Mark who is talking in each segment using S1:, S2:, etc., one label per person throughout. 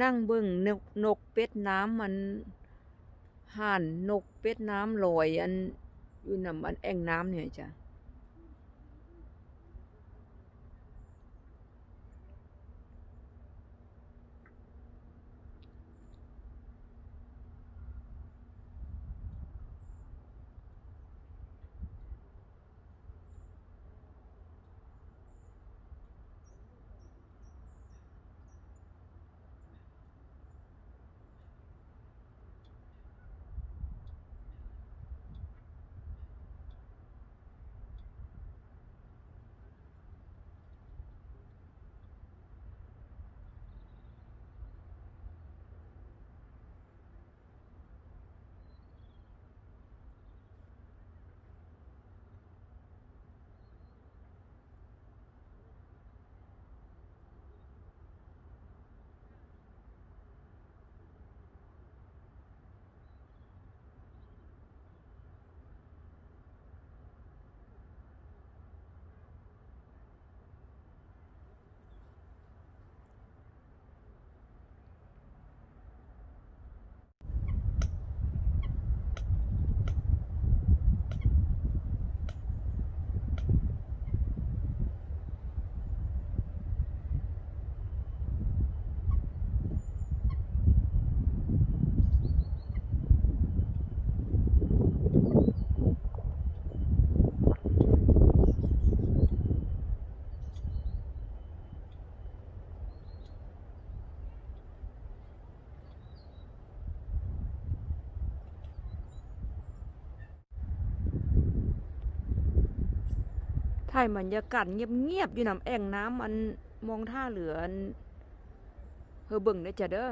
S1: นั่งเบิ่งนกนกเป็ดน้ำมันห่านนกเป็ดน้ำลอยอันอยู่นำอันแอ่งน้ำเนี่ยจ้ะ ถ่ายบรรยากาศเงียบๆอยู่นำแอ่งน้ำอันมองท่าเรือเฮอเบิ่งเด้อจ้ะเด้อ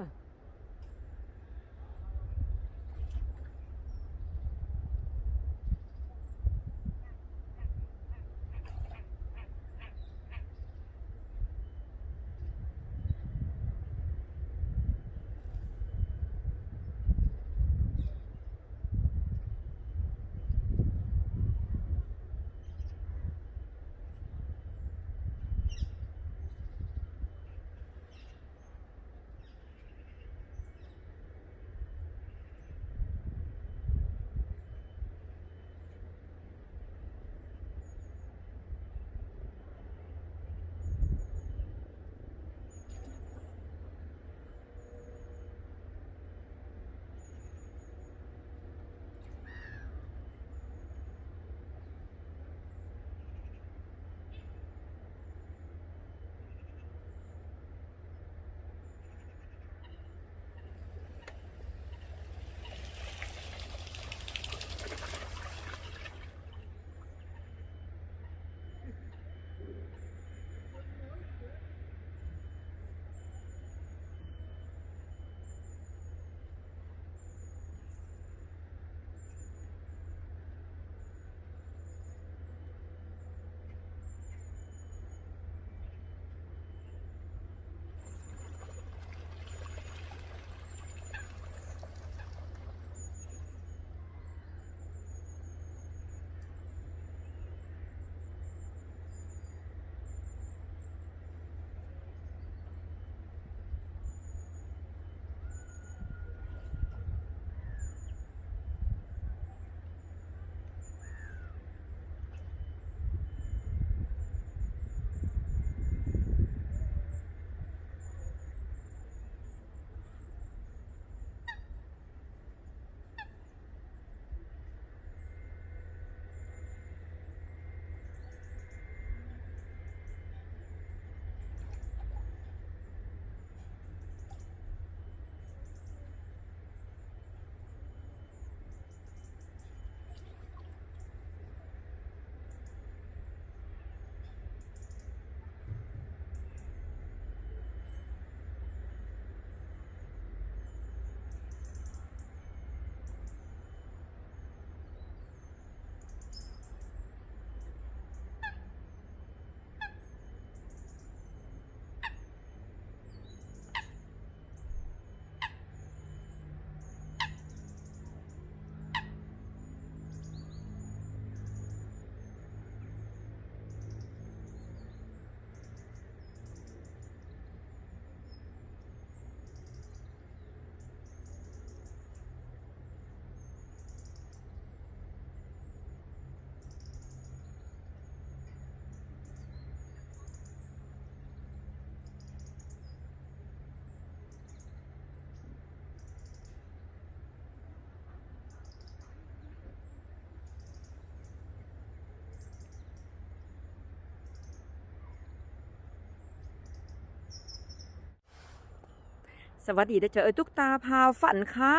S1: สวัสดีเด้อเจ้าเอ้ยตุ๊กตาพาฝันค่ะ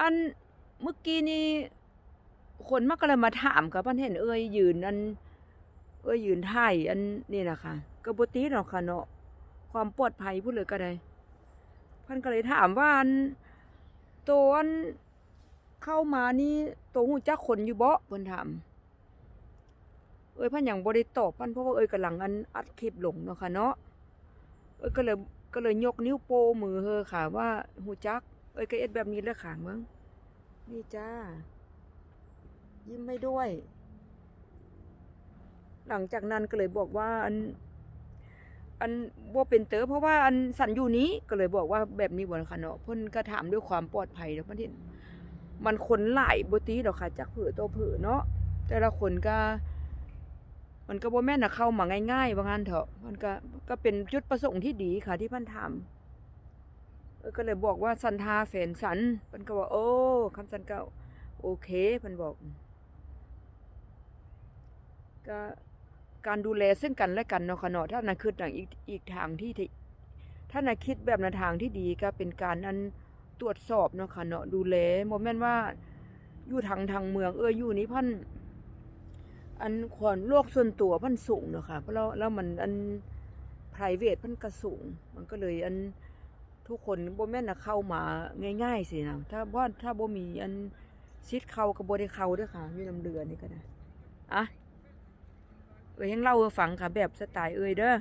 S1: อันเมื่อกี้นี้คนมากก็เลยมาถามกับพันเห็นเอ้ยยืนอัน เอ้ยยืนถ่ายอันนี่นะคะกบติเนาะค่ะเนาะความปลอดภัยพูดเลยก็ได้พันก็เลยถามว่าอันตัวอันเข้ามานี่ตัวหูจักคนอยู่บ่เพิ่นถามเอ้ยพันอย่างบ่ได้ตอบพันเพราะว่าเอ้ยกำลังอันอัดคลิปลงเนาะค่ะเนาะเอ้ยก็เลย ก็เลยยกนิ้วโป้มือเฮอค่ะ ว่าหูจัก เอ้ยก็เอ็ดแบบนี้เลยค่ะมึงนี่จ้า ยิ้มให้ด้วย หลังจากนั้นก็เลยบอกว่าอัน อันบ่เป็นเต๋อเพราะว่าอันสันอยู่นี้ก็เลยบอกว่าแบบนี้บ่ค่ะเนาะเพิ่นก็ถามด้วยความปลอดภัยแล้วมันเห็นมันคนหลายบ่ตีดอกค่ะจากเผือตัวเผือเนาะแต่ละคนก็ มันก็บ่แม่นน่ะเข้ามาง่ายๆว่างั้นเถอะมันก็ก็เป็นจุดประสงค์ที่ดีค่ะที่พิ่นถามเออก็เลยบอกว่าสันทาแฟนสันเพิ่นก็ว่าโอ้คำสันก็โอเคเพิ่นบอกก็การดูแลซึ่งกันและกันเนาะค่ะเนาะถ้านาคิดอย่างอีกอีกทางที่ที่ถ้านาคิดแบบในทางที่ดีก็เป็นการนั้นตรวจสอบเนาะค่ะเนาะดูแลบ่แม่นว่าอยู่ทางทางเมืองเอออยู่นี่พัน อันขอนโลกส่วนตัวพันสูงเนาะค่ะเพราะแล้วแล้วมันอัน private พันกระสูง มันก็เลยอันทุกคนบ่แม่นนะเข้ามาง่ายๆสินะถ้าว่าถ้าบ่มีอันซิดเขากับ่ได้เขาด้วยค่ะอยู่นํเรือนี่ก็ได้อะเอ้ยยังเล่าเออฟังค่ะแบบสไตล์เอ้ยเด้อ